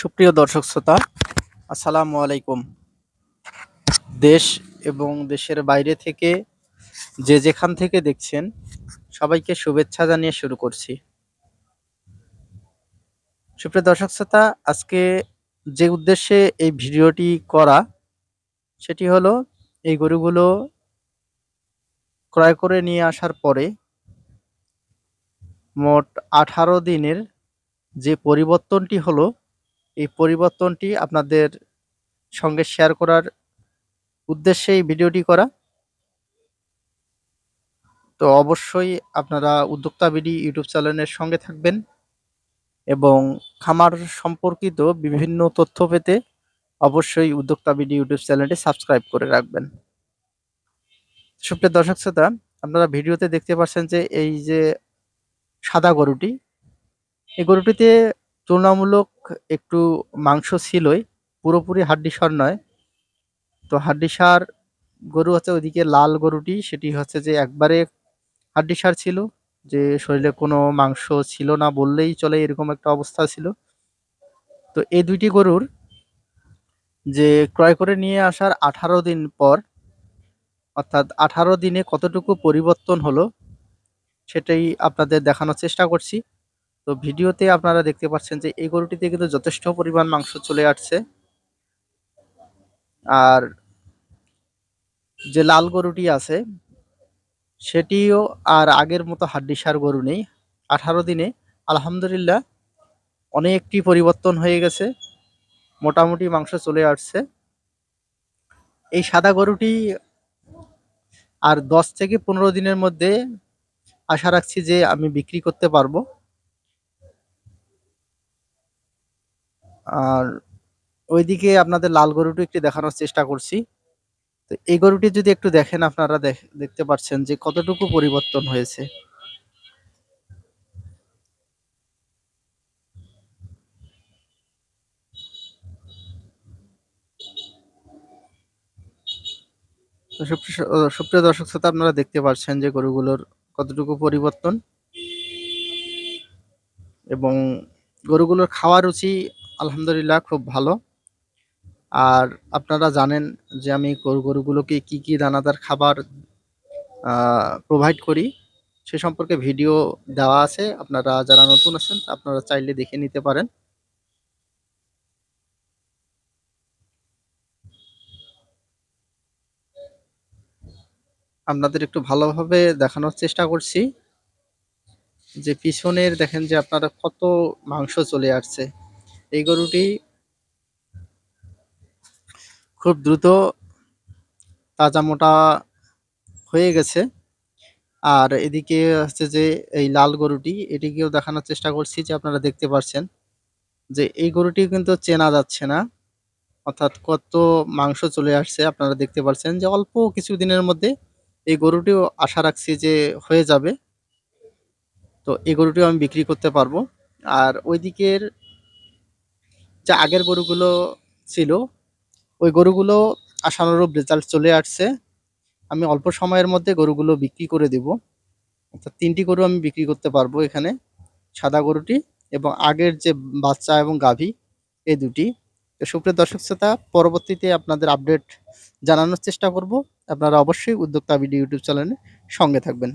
সুপ্রিয় দর্শক শ্রোতা, আসসালামু আলাইকুম। দেশ এবং দেশের বাইরে থেকে যে যেখান থেকে দেখছেন, সবাইকে শুভেচ্ছা জানিয়ে শুরু করছি। সুপ্রিয় দর্শক শ্রোতা, আজকে যে উদ্দেশ্যে এই ভিডিওটি করা, সেটি হলো এই গরুগুলো ক্রয় করে নিয়ে আসার পরে মোট আঠারো দিনের যে পরিবর্তনটি হলো এই পরিবর্তনটি আপনাদের সঙ্গে শেয়ার করার উদ্দেশ্যে এই ভিডিওটি করা। তো অবশ্যই আপনারা উদ্যোক্তা বিডি ইউটিউব চ্যানেলের সঙ্গে থাকবেন এবং খামার সম্পর্কিত বিভিন্ন তথ্য পেতে অবশ্যই উদ্যোক্তা বিডি ইউটিউব চ্যানেলটি সাবস্ক্রাইব করে রাখবেন। সুপ্রিয় দর্শক শ্রোতা, আপনারা ভিডিওতে দেখতে পাচ্ছেন যে এই যে সাদা গরুটি, এই গরুটিতে তুলনামূলক একটু মাংস ছিলই, পুরোপুরি হাড্ডিসার নয়। তো হাড্ডিসার গরু হচ্ছে ওইদিকে লাল গরুটি, সেটি হচ্ছে যে একবারে হাড্ডিসার ছিল, যে শরীরে কোনো মাংস ছিল না বললেই চলে, এরকম একটা অবস্থা ছিল। তো এই দুইটি গরুর যে ক্রয় করে নিয়ে আসার আঠারো দিন পর, অর্থাৎ আঠারো দিনে কতটুকু পরিবর্তন হলো, সেটাই আপনাদের দেখানোর চেষ্টা করছি। তো ভিডিওতে আপনারা দেখতে পাচ্ছেন যে এই গরুটিতে কিন্তু যথেষ্ট পরিমাণ মাংস চলে আসছে। আর যে লাল গরুটি আছে, সেটিও আর আগের মতো হাড্ডিসার গরু নেই। আঠারো দিনে আলহামদুলিল্লাহ অনেকটি পরিবর্তন হয়ে গেছে, মোটামুটি মাংস চলে আসছে। এই সাদা গরুটি আর দশ থেকে পনেরো দিনের মধ্যে আশা রাখছি যে আমি বিক্রি করতে পারব। আর ওইদিকে আপনাদের লাল গরুটি একটু দেখানোর চেষ্টা করছি। তো এই গরুটি যদি একটু দেখেন আপনারা দেখতে পাচ্ছেন যে কতটুকু পরিবর্তন হয়েছে। সুপ্রিয় দর্শক শ্রোতা, আপনারা দেখতে পাচ্ছেন যে গরুগুলোর কতটুকু পরিবর্তন। এবং গরুগুলোর খাওয়া রুচি আলহামদুলিল্লাহ, খুব ভালো। আর আপনারা জানেন যে আমি গরু, গরুগুলোকে কি কি দানাদার খাবার প্রোভাইড করি, সে সম্পর্কে ভিডিও দেওয়া আছে। আপনারা যারা নতুন আছেন, আপনারা চাইলে দেখে নিতে পারেন। আপনাদের একটু ভালোভাবে দেখানোর চেষ্টা করছি। যে পিছনের দেখেন যে আপনারা কত মাংস চলে আসছে। এই গরুটি খুব দ্রুত তাজা মোটা হয়ে গেছে। আর এদিকে হচ্ছে যে এই লাল গরুটি, এটিকেও দেখানোর চেষ্টা করছি যে আপনারা দেখতে পাচ্ছেন যে এই গরুটি কিন্তু চেনা যাচ্ছে না। অর্থাৎ কত মাংস চলে আসছে আপনারা দেখতে পাচ্ছেন যে অল্প কিছু দিনের মধ্যে এই গরুটিও আশা রাখছি যে হয়ে যাবে। তো এই গরুটিও আমি বিক্রি করতে পারব। আর ওই দিকের যে আগের গরুগুলো ছিল, ওই গরুগুলো আশানুরূপ রেজাল্ট চলে আসছে। আমি অল্প সময়ের মধ্যে গরুগুলো বিক্রি করে দেব। অর্থাৎ তিনটি গরু আমি বিক্রি করতে পারব এখানে, সাদা গরুটি এবং আগের যে বাচ্চা এবং গাভী, এই দুটি। তো সুপ্রিয় দর্শক শ্রোতা, পরবর্তীতে আপনাদের আপডেট জানানোর চেষ্টা করব। আপনারা অবশ্যই উদ্যোক্তা ভিডিও ইউটিউব চ্যানেলে সঙ্গে থাকবেন।